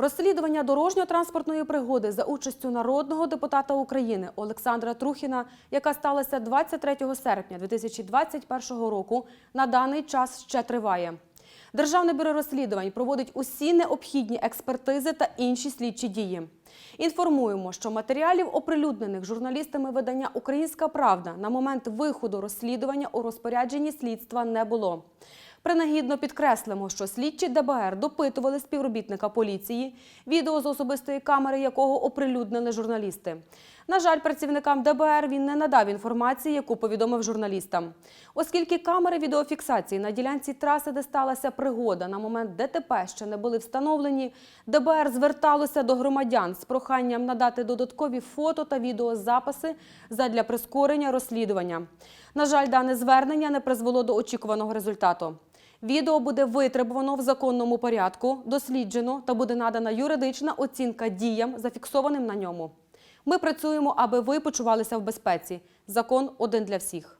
Розслідування дорожньо-транспортної пригоди за участю народного депутата України Олександра Трухіна, яка сталася 23 серпня 2021 року, на даний час ще триває. Державне бюро розслідувань проводить усі необхідні експертизи та інші слідчі дії. Інформуємо, що матеріалів, оприлюднених журналістами видання Українська Правда на момент виходу розслідування у розпорядженні слідства не було. Принагідно підкреслимо, що слідчі ДБР допитували співробітника поліції, відео з особистої камери якого оприлюднили журналісти. На жаль, працівникам ДБР він не надав інформації, яку повідомив журналістам. Оскільки камери відеофіксації на ділянці траси, де сталася пригода, на момент ДТП ще не були встановлені, ДБР зверталося до громадян з проханням надати додаткові фото та відеозаписи задля прискорення розслідування. На жаль, дане звернення не призвело до очікуваного результату. Відео буде витребувано в законному порядку, досліджено та буде надана юридична оцінка діям, зафіксованим на ньому. Ми працюємо, аби ви почувалися в безпеці. Закон один для всіх.